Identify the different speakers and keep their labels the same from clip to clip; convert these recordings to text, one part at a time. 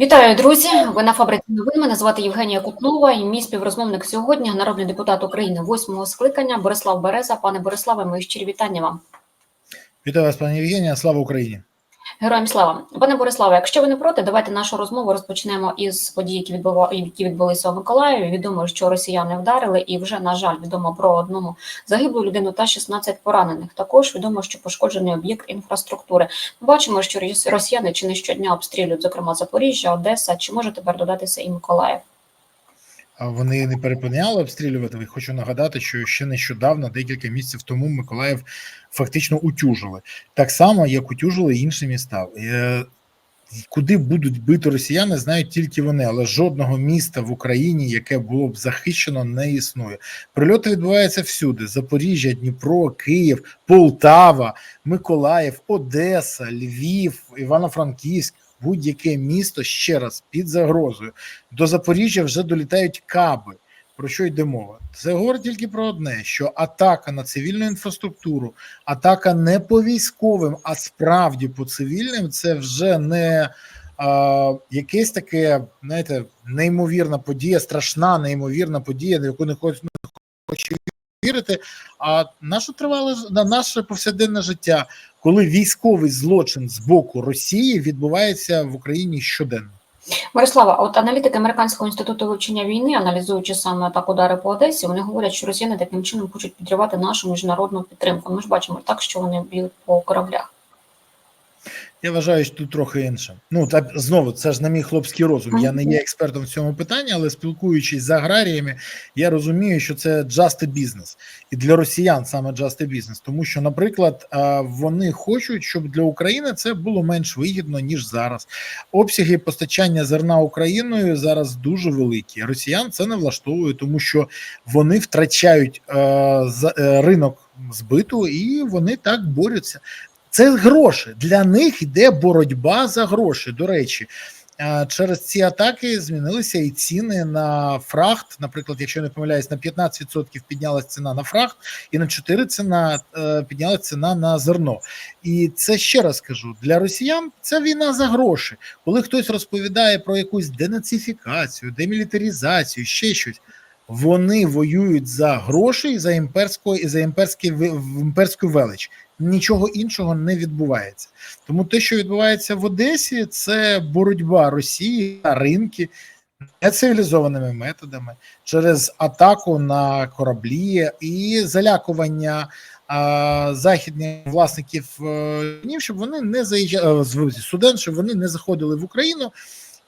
Speaker 1: Вітаю, друзі! Ви на фабриці новин. Мене звати Євгенія Кутнова і мій співрозмовник сьогодні народний депутат України восьмого скликання Борислав Береза. Пане Бориславе, мої щирі вітання вам.
Speaker 2: Вітаю вас, пані Євгенія. Слава Україні!
Speaker 1: Героям слава, пане Бориславе. Якщо ви не проти, давайте нашу розмову розпочнемо із подій, які відбува... які відбулися у Миколаєві. Відомо, що росіяни вдарили, і вже на жаль, відомо про одну загиблу людину та 16 поранених. Також відомо, що пошкоджений об'єкт інфраструктури. Ми бачимо, що росіяни чи не щодня обстрілюють, зокрема Запоріжжя, Одеса. Чи може тепер додатися і Миколаїв?
Speaker 2: Вони не перепиняли обстрілювати. Хочу нагадати, що ще нещодавно, декілька місяців тому, Миколаїв фактично утюжили так само, як утюжили інші міста. Е, Куди будуть бити росіяни, знають тільки вони, але жодного міста в Україні, яке було б захищено, не існує. Прильоти відбуваються всюди: Запоріжжя, Дніпро, Київ, Полтава, Миколаїв, Одеса, Львів, Івано-Франківськ. Будь-яке місто ще раз під загрозою. До Запоріжжя вже долітають каби. Про що йде мова? Це говорить тільки про одне: що атака на цивільну інфраструктуру, атака не по військовим, а справді по цивільним, це вже не а, якесь таке, знаєте, неймовірна подія, страшна, неймовірна подія, на яку не хоче, вірити. А наше тривале на наше повсякденне життя, коли військовий злочин з боку Росії відбувається в Україні щоденно.
Speaker 1: Мирослава, от аналітики Американського інституту вивчення війни, аналізуючи саме так удари по Одесі, вони говорять, що росіяни таким чином хочуть підривати нашу міжнародну підтримку. Ми ж бачимо так, що вони б'ють по кораблях.
Speaker 2: Я вважаю, що тут трохи інше. Ну так знову це ж на мій хлопський розум. Я не є експертом в цьому питанні, але спілкуючись з аграріями, я розумію, що це just a business. і для росіян саме just a business. Тому що, наприклад, вони хочуть, щоб для України це було менш вигідно ніж зараз. Обсяги постачання зерна Україною зараз дуже великі. Росіян це не влаштовує, тому що вони втрачають ринок збиту і вони так борються. Це гроші для них йде боротьба за гроші. До речі, через ці атаки змінилися і ціни на фрахт. Наприклад, якщо не помиляюсь, на 15% піднялася ціна на фрахт, і на 4% ціна піднялася ціна на зерно. І це ще раз кажу: для росіян це війна за гроші. Коли хтось розповідає про якусь денацифікацію, демілітаризацію, ще щось. Вони воюють за гроші і за імперську і за імперський імперську велич нічого іншого не відбувається. Тому те, що відбувається в Одесі, це боротьба Росії на ринки нецивілізованими методами через атаку на кораблі і залякування а, західних власників а, щоб вони не заїжджали студент, щоб вони не заходили в Україну.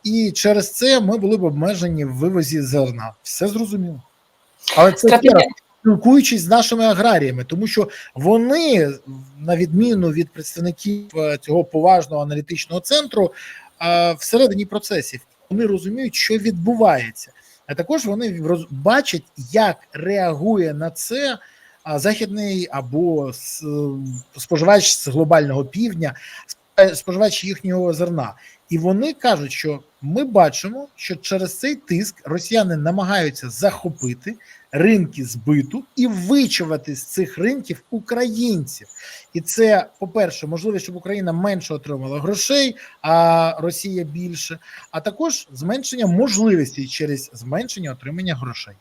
Speaker 2: І через це ми були б обмежені в вивозі зерна. Все зрозуміло. Але це Стратегія спілкуючись з нашими аграріями, тому що вони, на відміну від представників цього поважного аналітичного центру, всередині процесів вони розуміють, що відбувається, а також вони бачать, як реагує на це західний або споживач з глобального півдня, споживач їхнього зерна. І вони кажуть, що ми бачимо, що через цей тиск росіяни намагаються захопити ринки збиту і вичувати з цих ринків українців. І це, по-перше, можливість, щоб Україна менше отримала грошей, а Росія більше, а також зменшення можливостей через зменшення отримання грошей.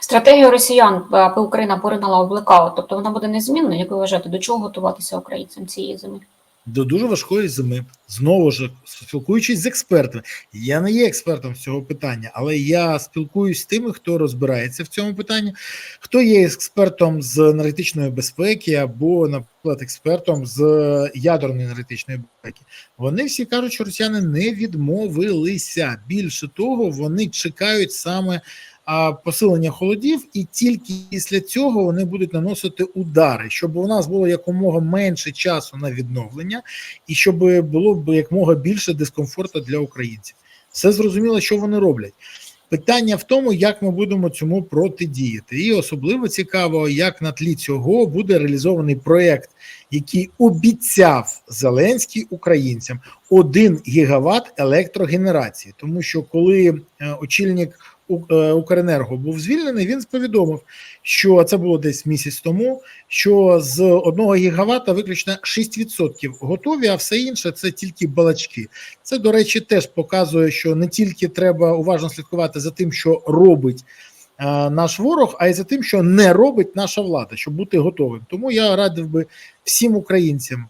Speaker 1: Стратегія росіян, аби Україна поринула у блекаут, тобто вона буде незмінною, як ви вважаєте, до чого готуватися українцям цієї зими?
Speaker 2: До дуже важкої зими. Знову ж спілкуючись з експертами. Я не є експертом цього питання, але я спілкуюсь з тими, хто розбирається в цьому питанні, хто є експертом з енергетичної безпеки, або, наприклад, експертом з ядерної енергетичної безпеки. Вони всі кажуть, що росіяни не відмовилися. Більше того, вони чекають саме посилення холодів, і тільки після цього вони будуть наносити удари, щоб у нас було якомога менше часу на відновлення, і щоб було б якомога більше дискомфорту для українців. Все зрозуміло, що вони роблять. Питання в тому, як ми будемо цьому протидіяти, і особливо цікаво, як на тлі цього буде реалізований проект, який обіцяв Зеленський українцям 1 гігават електрогенерації, тому що коли е, очільник Укренерго був звільнений, він повідомив, що це було десь місяць тому. Що з одного гігавата виключно 6% готові, а все інше це тільки балачки. Це, до речі, теж показує, що не тільки треба уважно слідкувати за тим, що робить е, наш ворог, а й за тим, що не робить наша влада, щоб бути готовим. Тому я радив би всім українцям.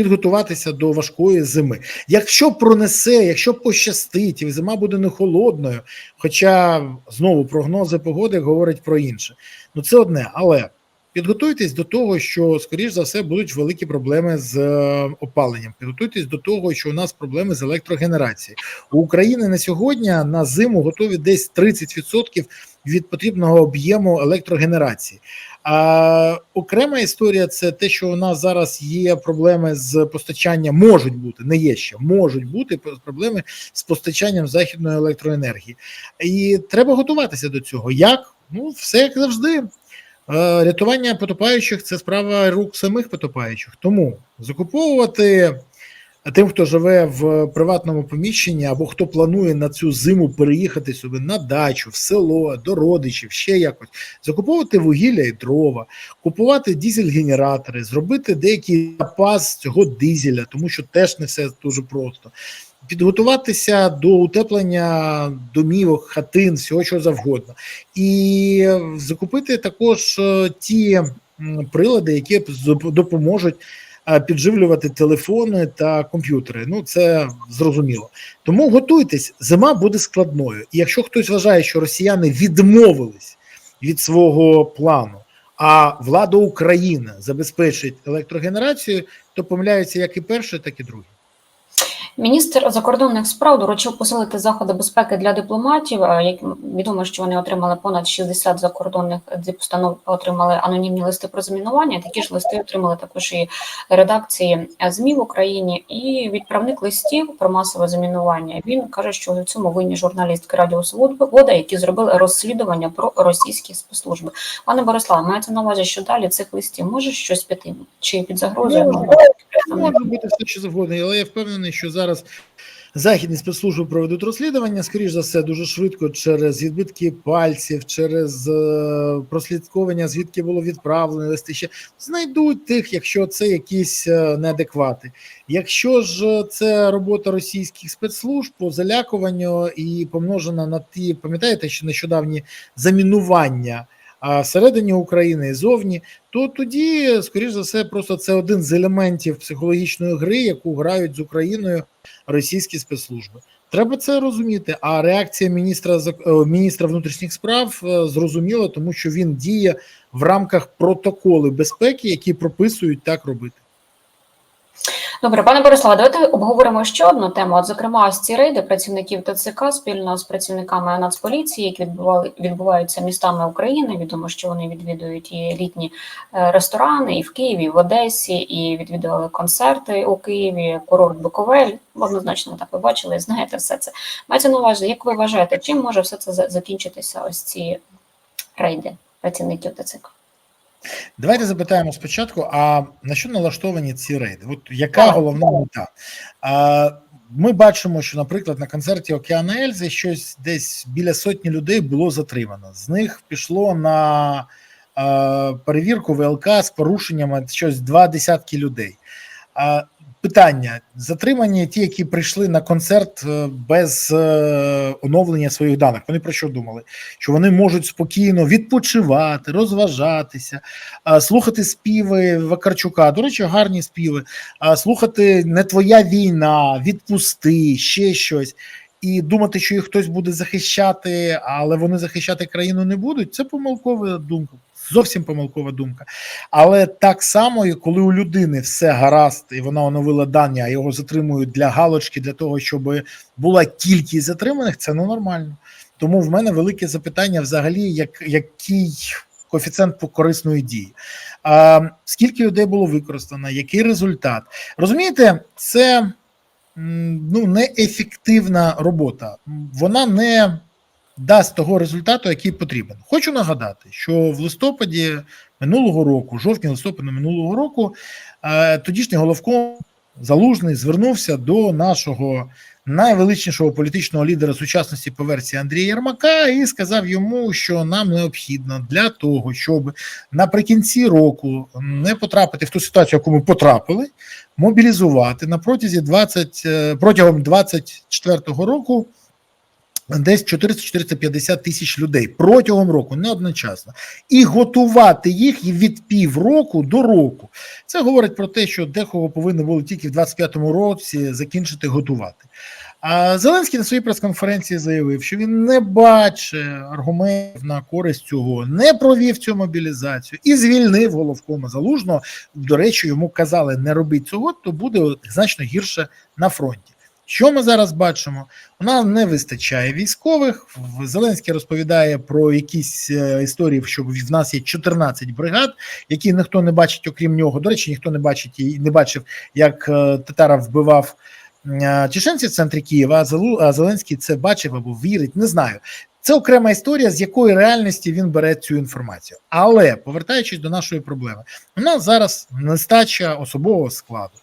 Speaker 2: Підготуватися до важкої зими. Якщо пронесе, якщо пощастить, і зима буде не холодною, хоча знову прогнози погоди говорять про інше. Ну це одне, але підготуйтесь до того, що скоріш за все будуть великі проблеми з е, опаленням. Підготуйтесь до того, що у нас проблеми з електрогенерацією. У України на сьогодні на зиму готові десь 30% від потрібного об'єму електрогенерації. А окрема історія це те, що у нас зараз є проблеми з постачанням, можуть бути, не є ще, можуть бути проблеми з постачанням західної електроенергії. І треба готуватися до цього. Як? Ну, все як завжди. Е, Рятування потопаючих це справа рук самих потопаючих. Тому закуповувати тим, хто живе в приватному поміщенні, або хто планує на цю зиму переїхати собі на дачу, в село, до родичів, ще якось, закуповувати вугілля і дрова, купувати дізель-генератори, зробити деякий запас цього дизеля, тому що теж не все дуже просто. Підготуватися до утеплення домівок, хатин, всього чого завгодно, і закупити також е, ті прилади, які допоможуть е, підживлювати телефони та комп'ютери. Ну це зрозуміло. Тому готуйтесь, зима буде складною. І якщо хтось вважає, що росіяни відмовились від свого плану, а влада України забезпечить електрогенерацію, то помиляються як і перший, так і другий.
Speaker 1: Міністр закордонних справ доручив посилити заходи безпеки для дипломатів. Е, Як відомо, що вони отримали понад 60 закордонних постанов, отримали анонімні листи про замінування. Такі ж листи отримали також і редакції ЗМІ в Україні. І відправник листів про масове замінування. Він каже, що у цьому винні журналістки Радіо Свобода, які зробили розслідування про російські спецслужби. Пане Бориславе, мається на увазі, що далі цих листів може щось піти чи під загрозою?
Speaker 2: Може. Бути все що завгодно, але я впевнений, що зараз західні спецслужби проведуть розслідування, скоріш за все, дуже швидко через відбитки пальців, через е, прослідковування, звідки було відправлено листи. Ще знайдуть тих, якщо це якісь е, неадеквати. Якщо ж це робота російських спецслужб по залякуванню і помножена на ті, пам'ятаєте, що нещодавні замінування. А всередині України і зовні, то тоді, скоріш за все, просто це один з елементів психологічної гри, яку грають з Україною російські спецслужби. Треба це розуміти. А реакція міністра е, міністра внутрішніх справ е, зрозуміла, тому що він діє в рамках протоколи безпеки, які прописують так робити.
Speaker 1: Добре, пане Бориславе, давайте обговоримо ще одну тему. От, зокрема, ось ці рейди працівників ТЦК спільно з працівниками Нацполіції, які відбували відбуваються містами України. Відомо, що вони відвідують і літні е, ресторани, і в Києві, і в Одесі, і відвідували концерти у Києві, курорт Буковель. Однозначно, так ви бачили, знаєте все це. Мається на увазі, як ви вважаєте, чим може все це закінчитися? Ось ці рейди працівників ТЦК?
Speaker 2: Давайте запитаємо спочатку: а на що налаштовані ці рейди? От яка головна мета? А, ми бачимо, що, наприклад, на концерті Океана Ельзи щось десь біля сотні людей було затримано. З них пішло на а, перевірку ВЛК з порушеннями щось два десятки людей. А, питання: затримані ті, які прийшли на концерт е, без е, оновлення своїх даних. Вони про що думали? Що вони можуть спокійно відпочивати, розважатися, слухати співи Вакарчука. До речі, гарні співи. Слухати не твоя війна, відпусти, ще щось. І думати, що їх хтось буде захищати, але вони захищати країну не будуть. Це помилкова думка. Зовсім помилкова думка. Але так само, і коли у людини все гаразд, і вона оновила дані, а його затримують для галочки, для того, щоб була кількість затриманих, це ненормально. Тому в мене велике запитання взагалі, як, який коефіцієнт по корисної дії. А, скільки людей було використано, який результат? Розумієте, це ну, неефективна робота. Вона не дасть того результату, який потрібен. Хочу нагадати, що в листопаді минулого року, жовтні листопаду минулого року, е, тодішній головком Залужний звернувся до нашого найвеличнішого політичного лідера сучасності по версії Андрія Єрмака і сказав йому, що нам необхідно для того, щоб наприкінці року не потрапити в ту ситуацію, яку ми потрапили, мобілізувати на протязі 20, е, протягом 24 року. Десь 400-450 тисяч людей протягом року, не одночасно, і готувати їх від півроку до року. Це говорить про те, що декого повинні були тільки в 25-му році закінчити готувати. А Зеленський на своїй прес-конференції заявив, що він не бачить аргументів на користь цього, не провів цю мобілізацію і звільнив головкома залужного. До речі, йому казали не робіть цього, то буде значно гірше на фронті. Що ми зараз бачимо? У нас не вистачає військових. Зеленський розповідає про якісь е, історії, що в нас є 14 бригад, які ніхто не бачить, окрім нього. До речі, ніхто не бачить і не бачив, як е, Татаров вбивав е, чеченців в центрі Києва. А Зеленський це бачив або вірить. Не знаю. Це окрема історія, з якої реальності він бере цю інформацію. Але повертаючись до нашої проблеми, у нас зараз нестача особового складу.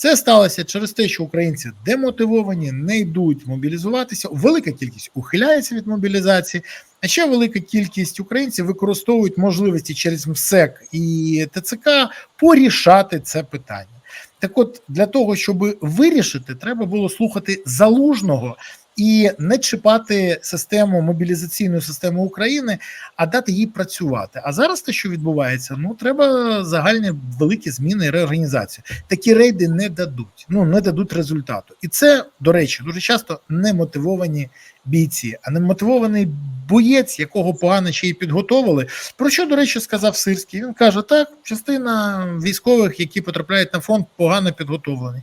Speaker 2: Це сталося через те, що українці демотивовані, не йдуть мобілізуватися. Велика кількість ухиляється від мобілізації, а ще велика кількість українців використовують можливості через МСЕК і ТЦК порішати це питання. Так, от для того, щоб вирішити, треба було слухати залужного і не чіпати систему мобілізаційну систему України, а дати їй працювати. А зараз те, що відбувається, ну треба загальні великі зміни і реорганізацію. Такі рейди не дадуть, ну не дадуть результату. І це, до речі, дуже часто немотивовані бійці, а немотивований боєць, якого погано ще й підготовили. Про що, до речі, сказав Сирський? Він каже: так, частина військових, які потрапляють на фронт, погано підготовлені.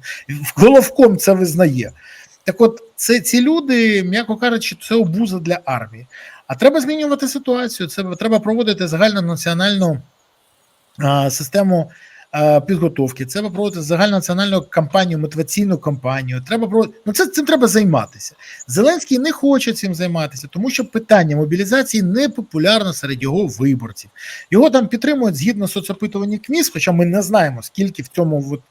Speaker 2: Головком це визнає. Так, от це ці люди, м'яко кажучи, це обуза для армії. А треба змінювати ситуацію. Це треба проводити загальнонаціональну а, систему а, підготовки. Треба проводити загальнонаціональну кампанію, мотиваційну кампанію. Треба проводити. Ну, це цим треба займатися. Зеленський не хоче цим займатися, тому що питання мобілізації не популярне серед його виборців. Його там підтримують згідно соцопитування КМІС, хоча ми не знаємо, скільки в цьому от,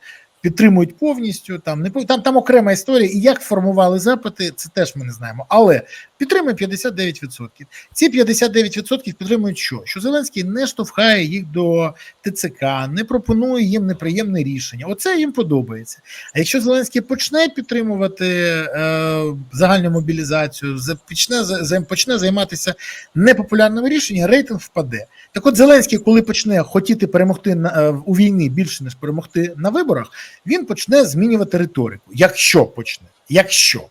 Speaker 2: підтримують повністю. Там не там, там окрема історія, і як формували запити, це теж ми не знаємо. Але підтримує 59%. Ці 59% підтримують що? Що Зеленський не штовхає їх до ТЦК, не пропонує їм неприємне рішення. Оце їм подобається. А якщо Зеленський почне підтримувати е, загальну мобілізацію, за- почне, почне займатися непопулярними рішеннями, рейтинг впаде. Так от Зеленський, коли почне хотіти перемогти на, е, у війні більше, ніж перемогти на виборах, він почне змінювати риторику. Якщо почне, якщо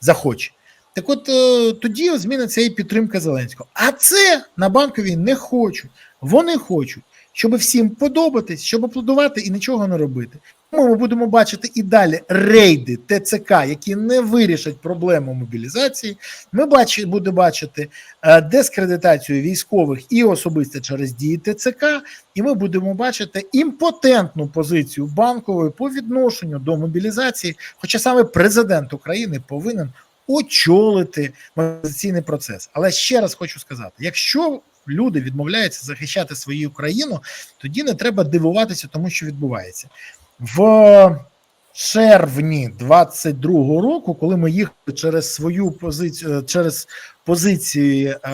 Speaker 2: захоче. Так от е, тоді зміниться і підтримка Зеленського. А це на банковій не хочуть. Вони хочуть, щоб всім подобатись, щоб аплодувати і нічого не робити. Тому ми будемо бачити і далі рейди ТЦК, які не вирішать проблему мобілізації. Ми бачи, будемо бачити е, дискредитацію військових і особисто через дії ТЦК, і ми будемо бачити імпотентну позицію банкової по відношенню до мобілізації. Хоча саме президент України повинен очолити мобілізаційний процес. Але ще раз хочу сказати: якщо люди відмовляються захищати свою країну, тоді не треба дивуватися тому, що відбувається в червні 22-го року, коли ми їхали через свою позицію, через позиції е,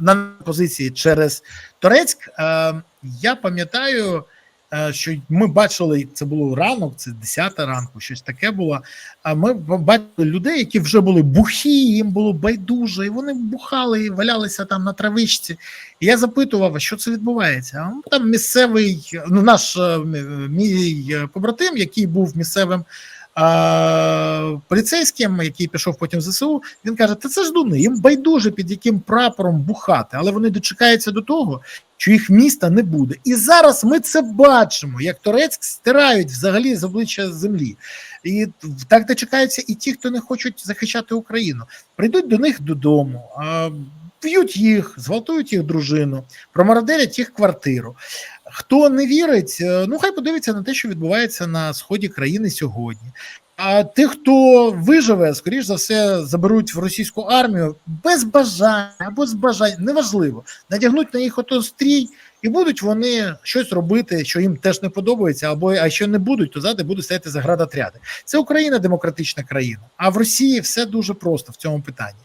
Speaker 2: на позиції через Торецьк, е, я пам'ятаю. Е, Що ми бачили, це було ранок, це 10 ранку, щось таке було. А ми бачили людей, які вже були бухі, їм було байдуже, і вони бухали і валялися там на травичці. І я запитував, що це відбувається? А ну, там місцевий, ну наш е, мій е, побратим, який був місцевим поліцейським, який пішов потім в ЗСУ, він каже: Та це ж дуни, їм байдуже під яким прапором бухати, але вони дочекаються до того, що їх міста не буде. І зараз ми це бачимо, як Турецьк стирають взагалі з обличчя землі. І так дочекаються і ті, хто не хочуть захищати Україну, прийдуть до них додому. Б'ють їх, зґвалтують їх дружину, промародерять їх квартиру. Хто не вірить, е, ну хай подивиться на те, що відбувається на сході країни сьогодні. А тих, хто виживе, скоріш за все, заберуть в російську армію без бажання або з бажання, неважливо. Надягнуть на їх ото стрій і будуть вони щось робити, що їм теж не подобається, або а що не будуть, то ззади будуть стояти заградотряди. Це Україна демократична країна. А в Росії все дуже просто в цьому питанні.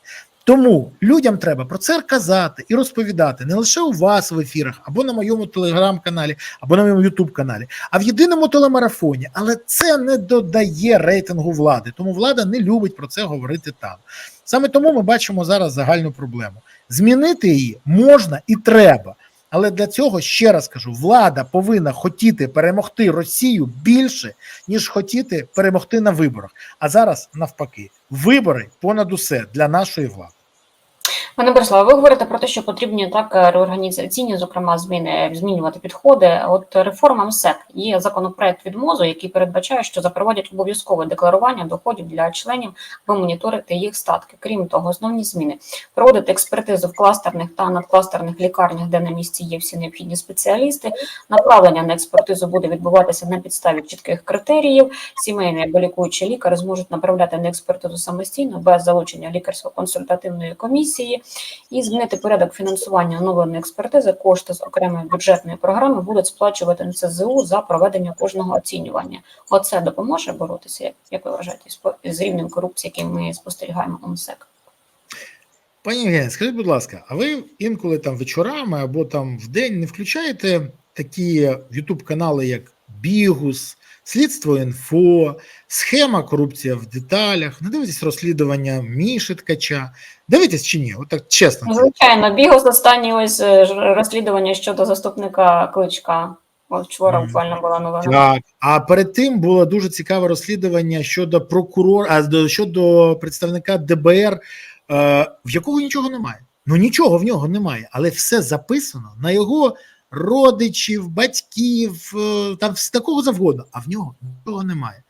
Speaker 2: Тому людям треба про це казати і розповідати не лише у вас в ефірах, або на моєму телеграм-каналі, або на моєму ютуб-каналі, а в єдиному телемарафоні. Але це не додає рейтингу влади, тому влада не любить про це говорити там. Саме тому ми бачимо зараз загальну проблему. Змінити її можна і треба. Але для цього ще раз кажу: влада повинна хотіти перемогти Росію більше, ніж хотіти перемогти на виборах. А зараз навпаки, вибори понад усе для нашої влади.
Speaker 1: Пане Бориславе, ви говорите про те, що потрібні так реорганізаційні, зокрема, зміни змінювати підходи. От реформа МСЕК є законопроект від МОЗу, який передбачає, що запровадять обов'язкове декларування доходів для членів, аби моніторити їх статки. Крім того, основні зміни проводити експертизу в кластерних та надкластерних лікарнях, де на місці є всі необхідні спеціалісти. Направлення на експертизу буде відбуватися на підставі чітких критеріїв. Сімейний або лікуючий лікар зможуть направляти на експертизу самостійно без залучення лікарсько-консультативної комісії і змінити порядок фінансування оновленої експертизи. Кошти з окремої бюджетної програми будуть сплачувати НСЗУ за проведення кожного оцінювання. Оце допоможе боротися, як, ви вважаєте, з рівнем корупції, який ми спостерігаємо у МСЕК.
Speaker 2: Пані Євгенія, скажіть, будь ласка, а ви інколи там вечорами або там в день не включаєте такі ютуб канали, як Бігус, Слідство інфо, схема корупція в деталях, не дивитесь розслідування Міші Ткача. Дивитесь чи ні? Отак чесно. це.
Speaker 1: Звичайно, бігос останнє ось е, розслідування щодо заступника Кличка. От вчора буквально була новина.
Speaker 2: Так, а перед тим було дуже цікаве розслідування щодо прокурора, а щодо представника ДБР, е, в якого нічого немає. Ну нічого в нього немає, але все записано на його родичів, батьків, е, там з такого завгодно, а в нього нічого немає.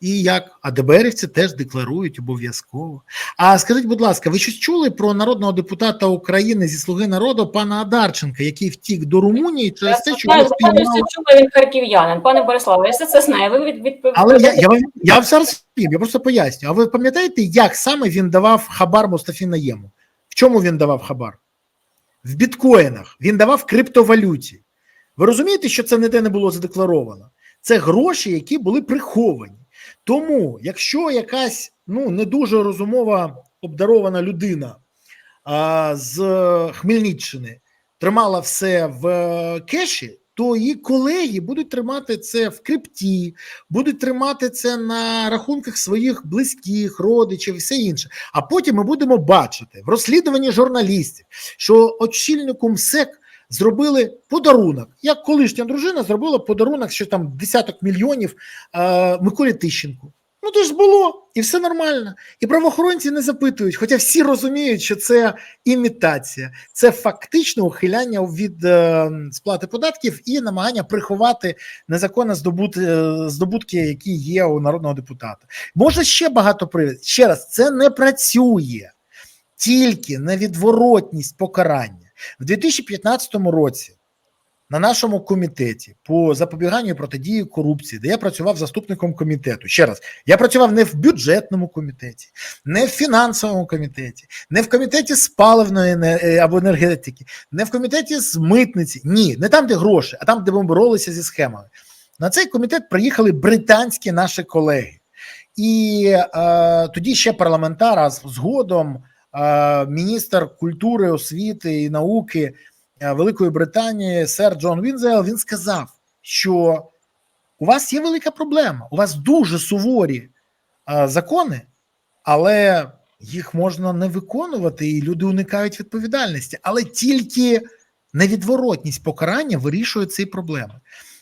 Speaker 2: І як? А ДБРівці теж декларують обов'язково. А скажіть, будь ласка, ви щось чули про народного депутата України зі Слуги народу пана Адарченка, який втік до Румунії через
Speaker 1: Я
Speaker 2: те, що
Speaker 1: знаю,
Speaker 2: спіймали
Speaker 1: чула він харків'янин. Пане Бориславе, я все це знаю. Ви від, від,
Speaker 2: але я, я, вам- я вам зараз розповім, я просто поясню. А ви пам'ятаєте, як саме він давав хабар Мустафі Наєму? В чому він давав хабар? В біткоїнах. Він давав криптовалюті. Ви розумієте, що це ніде не було задекларовано? Це гроші, які були приховані. Тому, якщо якась ну не дуже розумова обдарована людина а, з Хмельниччини тримала все в е, кеші, то її колеги будуть тримати це в крипті, будуть тримати це на рахунках своїх близьких, родичів і все інше. А потім ми будемо бачити в розслідуванні журналістів, що очільнику МСЕК зробили подарунок. Як колишня дружина зробила подарунок, що там десяток мільйонів е, Миколі Тищенку. Ну то ж було, і все нормально. І правоохоронці не запитують, хоча всі розуміють, що це імітація, це фактично ухиляння від е, сплати податків і намагання приховати незаконно здобут, е, здобутки, які є у народного депутата. Може ще багато привід. Ще раз, це не працює тільки невідворотність покарання в 2015 році. На нашому комітеті по запобіганню і протидії корупції, де я працював заступником комітету. Ще раз, я працював не в бюджетному комітеті, не в фінансовому комітеті, не в комітеті з паливної е, або енергетики, не в комітеті з митниці. Ні, не там, де гроші, а там, де ми боролися зі схемами. На цей комітет приїхали британські наші колеги. І е, тоді ще парламентар, а згодом е, міністр культури, освіти і науки Великої Британії, сер Джон Вінзел, він сказав, що у вас є велика проблема, у вас дуже суворі е, закони, але їх можна не виконувати, і люди уникають відповідальності. Але тільки невідворотність покарання вирішує ці проблеми.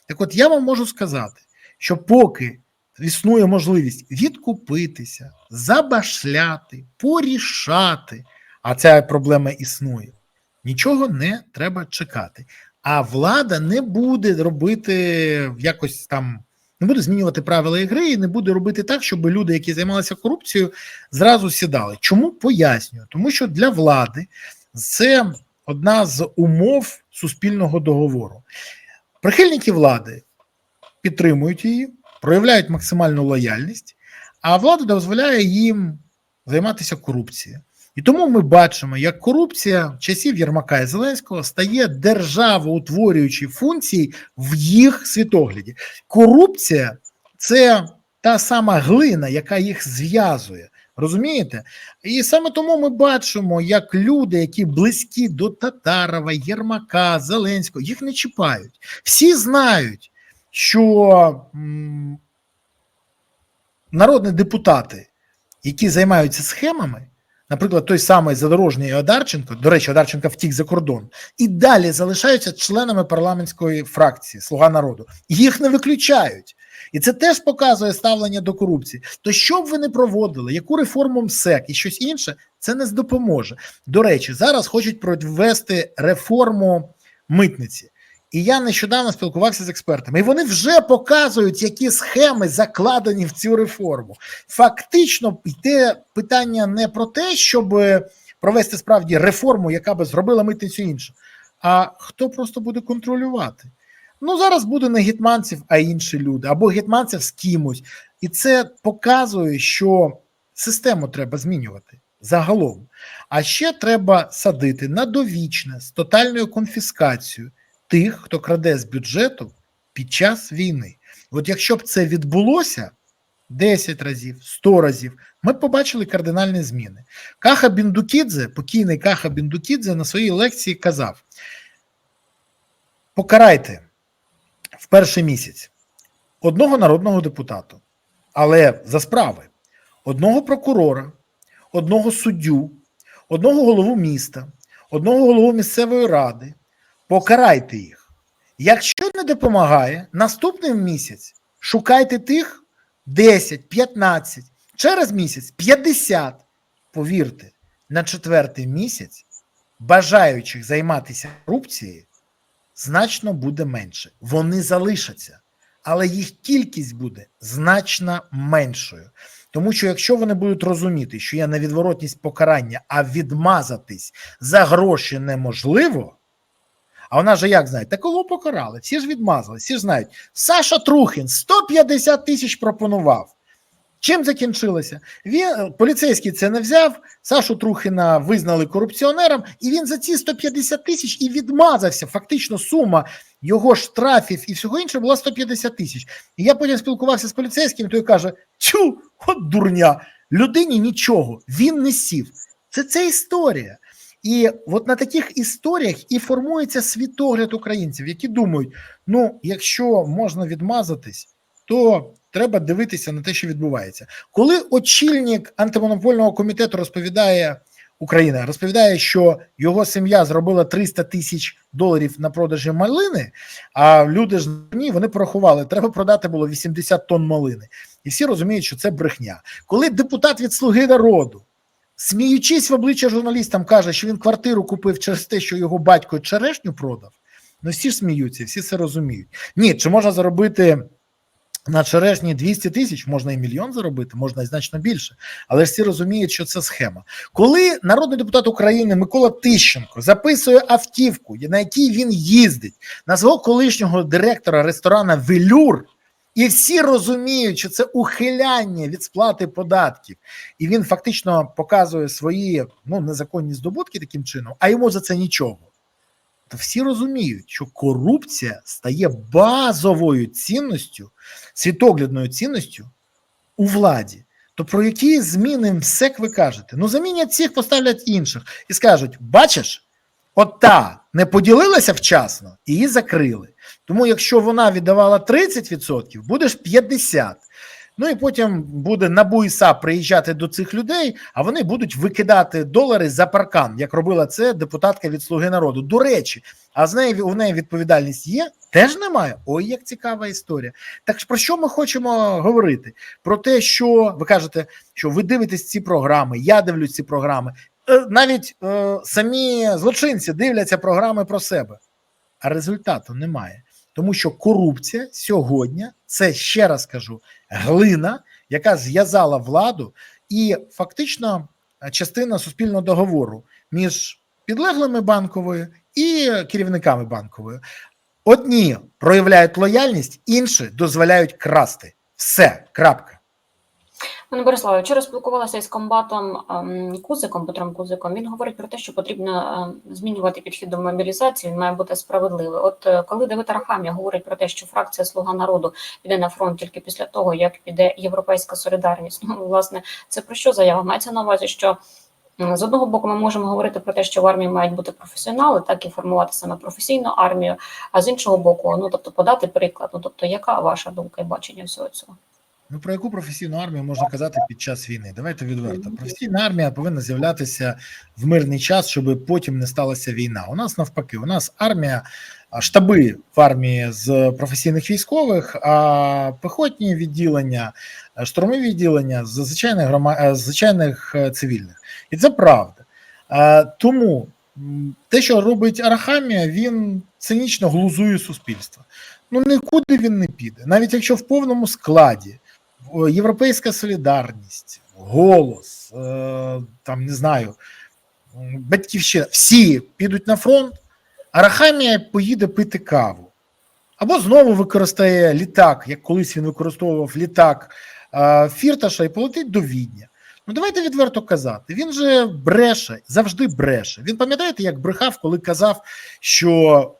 Speaker 2: Так от я вам можу сказати, що поки існує можливість відкупитися, забашляти, порішати, а ця проблема існує, нічого не треба чекати. А влада не буде робити якось там, не буде змінювати правила ігри і не буде робити так, щоб люди, які займалися корупцією, зразу сідали. Чому пояснюю? Тому що для влади це одна з умов суспільного договору. Прихильники влади підтримують її, проявляють максимальну лояльність, а влада дозволяє їм займатися корупцією. І тому ми бачимо, як корупція часів Єрмака і Зеленського стає державоутворюючою функцією в їх світогляді. Корупція це та сама глина, яка їх зв'язує. Розумієте? І саме тому ми бачимо, як люди, які близькі до Татарова, Єрмака, Зеленського, їх не чіпають. Всі знають, що народні депутати, які займаються схемами, наприклад, той самий Задорожній і Одарченко, до речі, Одарченко втік за кордон, і далі залишаються членами парламентської фракції Слуга народу. Їх не виключають. І це теж показує ставлення до корупції. То що б ви не проводили, яку реформу МСЕК і щось інше, це не допоможе. До речі, зараз хочуть провести реформу митниці. І я нещодавно спілкувався з експертами, і вони вже показують, які схеми закладені в цю реформу. Фактично, йде питання не про те, щоб провести справді реформу, яка би зробила митницю іншу, а хто просто буде контролювати. Ну, зараз буде не гетманців, а інші люди, або гетманців з кимось. І це показує, що систему треба змінювати загалом. А ще треба садити на довічне з тотальною конфіскацією тих, хто краде з бюджету під час війни. От якщо б це відбулося 10 разів, 100 разів, ми б побачили кардинальні зміни. Каха Біндукідзе, покійний Каха Біндукідзе на своїй лекції казав: покарайте в перший місяць одного народного депутата, але за справи, одного прокурора, одного суддю, одного голову міста, одного голову місцевої ради. Покарайте їх. Якщо не допомагає, наступний місяць шукайте тих 10, 15, через місяць 50. Повірте, на четвертий місяць бажаючих займатися корупцією значно буде менше. Вони залишаться, але їх кількість буде значно меншою. Тому що якщо вони будуть розуміти, що є невідворотність покарання, а відмазатись за гроші неможливо. А вона же як знає, та кого покарали? Всі ж відмазали, всі ж знають. Саша Трухін 150 тисяч пропонував. Чим закінчилося? Він поліцейський це не взяв. Сашу Трухіна визнали корупціонером, і він за ці 150 тисяч і відмазався. Фактично, сума його штрафів і всього іншого була 150 тисяч. І я потім спілкувався з поліцейським, той каже: Чу, от дурня, людині нічого, він не сів. Це це історія. І от на таких історіях і формується світогляд українців, які думають: ну, якщо можна відмазатись, то треба дивитися на те, що відбувається. Коли очільник антимонопольного комітету розповідає Україна, розповідає, що його сім'я зробила 300 тисяч доларів на продажі малини, а люди ж ні, вони порахували, треба продати було 80 тонн малини. І всі розуміють, що це брехня. Коли депутат від Слуги народу сміючись в обличчя журналістам, каже, що він квартиру купив через те, що його батько черешню продав. Ну всі ж сміються, всі це розуміють. Ні, чи можна заробити на черешні 200 тисяч, можна і мільйон заробити, можна і значно більше. Але ж всі розуміють, що це схема. Коли народний депутат України Микола Тищенко записує автівку, на якій він їздить, на свого колишнього директора ресторана Велюр. І всі розуміють, що це ухиляння від сплати податків, і він фактично показує свої ну незаконні здобутки таким чином, а йому за це нічого. То всі розуміють, що корупція стає базовою цінністю, світоглядною цінністю у владі. То про які зміни МСЕК ви кажете? Ну замінять цих, поставлять інших і скажуть: бачиш, от та не поділилася вчасно, її закрили. Тому, якщо вона віддавала 30%, будеш 50%. Ну і потім буде НАБУ і САП приїжджати до цих людей, а вони будуть викидати долари за паркан, як робила це депутатка від Слуги народу. До речі, а з неї у неї відповідальність є? Теж немає. Ой, як цікава історія. Так про що ми хочемо говорити? Про те, що ви кажете, що ви дивитесь ці програми, я дивлюсь ці програми. Е, Навіть е, самі злочинці дивляться програми про себе, а результату немає. Тому що корупція сьогодні це ще раз кажу глина, яка зв'язала владу, і фактично частина суспільного договору між підлеглими банкової і керівниками банкової. Одні проявляють лояльність, інші дозволяють красти. Все, крапка.
Speaker 1: Пане Бориславе, вчора спілкувалася із комбатом ем, Кузиком, Петром Кузиком. Він говорить про те, що потрібно ем, змінювати підхід до мобілізації. Він має бути справедливий. От е, коли Давид Арахамія говорить про те, що фракція Слуга народу піде на фронт тільки після того, як піде європейська солідарність. Ну власне, це про що заява? Мається на увазі, що з одного боку ми можемо говорити про те, що в армії мають бути професіонали, так і формувати саме професійну армію. А з іншого боку, ну тобто подати приклад. Ну тобто, яка ваша думка і бачення всього цього?
Speaker 2: Ну про яку професійну армію можна казати під час війни? Давайте відверто. Професійна армія повинна з'являтися в мирний час, щоб потім не сталася війна. У нас навпаки, у нас армія, штаби в армії з професійних військових, а пехотні відділення, штурмові відділення з звичайних грома... е, з звичайних е, цивільних. І це правда. Тому те, що робить Арахамія, він цинічно глузує суспільство. Ну нікуди він не піде, навіть якщо в повному складі. О, Європейська солідарність, голос, е, там не знаю, батьківщина, всі підуть на фронт, а Рахамія поїде пити каву. Або знову використає літак, як колись він використовував літак е, Фірташа і полетить до Відня. Ну давайте відверто казати. Він же бреше, завжди бреше. Він пам'ятаєте, як брехав, коли казав, що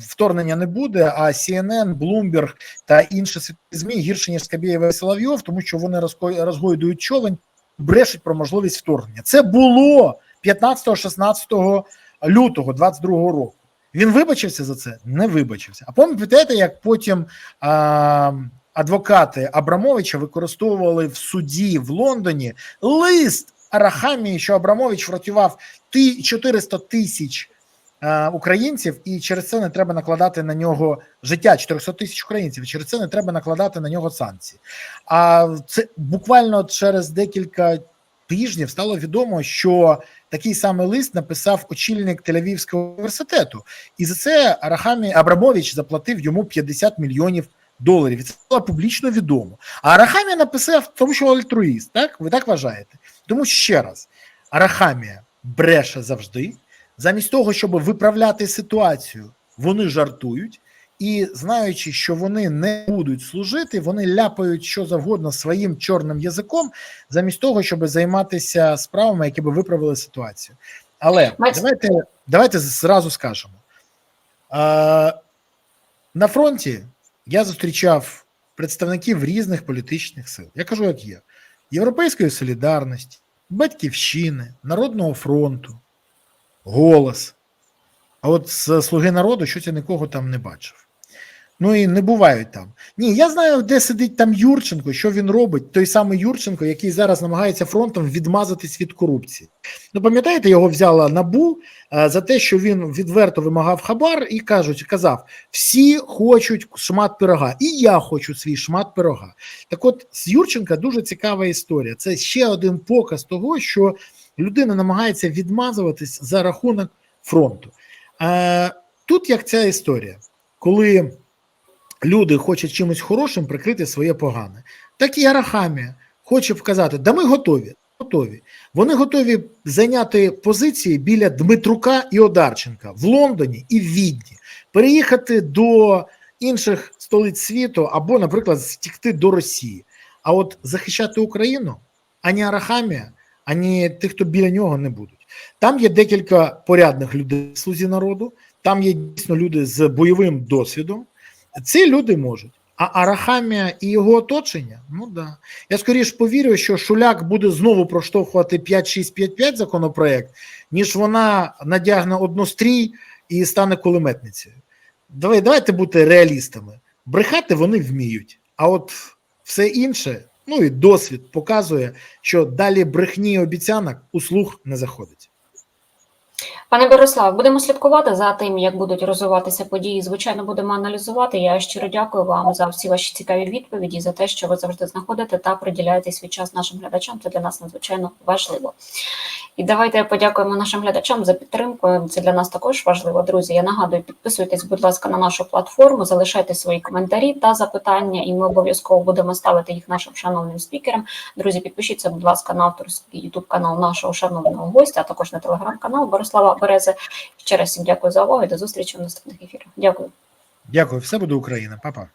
Speaker 2: вторгнення не буде, а CNN, Bloomberg та інші ЗМІ гірше, ніж Скабєєва і Соловйов, тому що вони розгойдують човен, брешуть про можливість вторгнення. Це було 15-16 лютого 22 року. Він вибачився за це? Не вибачився. А пам'ятаєте, як потім а, адвокати Абрамовича використовували в суді в Лондоні лист Арахамії, що Абрамович врятував ти 400 тисяч українців, і через це не треба накладати на нього життя 400 тисяч українців. Через це не треба накладати на нього санкції. А це буквально через декілька тижнів стало відомо, що такий самий лист написав очільник Тель-Авівського університету, і за це Арахамі Абрамович заплатив йому 50 мільйонів доларів. Це було публічно відомо. А Арахамія написав, тому що альтруїст, так? Ви так вважаєте? Тому ще раз, Арахамія бреше завжди. Замість того, щоб виправляти ситуацію, вони жартують. І знаючи, що вони не будуть служити, вони ляпають що завгодно своїм чорним язиком, замість того, щоб займатися справами, які би виправили ситуацію. Але давайте, давайте зразу скажемо: а, на фронті я зустрічав представників різних політичних сил. Я кажу, як є: Європейської солідарності, Батьківщини, Народного фронту, голос. А от з Слуги народу щось я нікого там не бачив. Ну і не бувають там. Ні, я знаю, де сидить там Юрченко, що він робить. Той самий Юрченко, який зараз намагається фронтом відмазатись від корупції. Ну, пам'ятаєте, його взяла набу е, за те, що він відверто вимагав хабар і кажуть, казав: всі хочуть шмат пирога, і я хочу свій шмат пирога. Так, от з Юрченка дуже цікава історія. Це ще один показ того, що людина намагається відмазуватись за рахунок фронту. Е, тут як ця історія, коли люди хочуть чимось хорошим прикрити своє погане. Так і Арахамія хоче вказати, да ми готові. Готові. Вони готові зайняти позиції біля Дмитрука і Одарченка в Лондоні і в Відні, переїхати до інших столиць світу або, наприклад, стікти до Росії. А от захищати Україну ані Арахамія, ані тих, хто біля нього не будуть. Там є декілька порядних людей слузі народу, там є дійсно люди з бойовим досвідом. Ці люди можуть. А Арахамія і його оточення, ну да. Я скоріш повірю, що Шуляк буде знову проштовхувати 5-6-5-5 законопроект, ніж вона надягне однострій і стане кулеметницею. Давай, давайте бути реалістами. Брехати вони вміють, а от все інше, ну і досвід показує, що далі брехні і обіцянок у слух не заходить.
Speaker 1: Пане Борислав, будемо слідкувати за тим, як будуть розвиватися події. Звичайно, будемо аналізувати. Я щиро дякую вам за всі ваші цікаві відповіді, за те, що ви завжди знаходите та приділяєте свій час нашим глядачам. Це для нас надзвичайно важливо. І давайте подякуємо нашим глядачам за підтримку. Це для нас також важливо. Друзі, я нагадую, підписуйтесь, будь ласка, на нашу платформу, залишайте свої коментарі та запитання, і ми обов'язково будемо ставити їх нашим шановним спікерам. Друзі, підпишіться, будь ласка, на авторський ютуб канал нашого шановного гостя, а також на телеграм-канал Борислава Берези. Ще раз всім дякую за увагу і до зустрічі в наступних ефірах. Дякую.
Speaker 2: Дякую, все буде Україна, Па-па.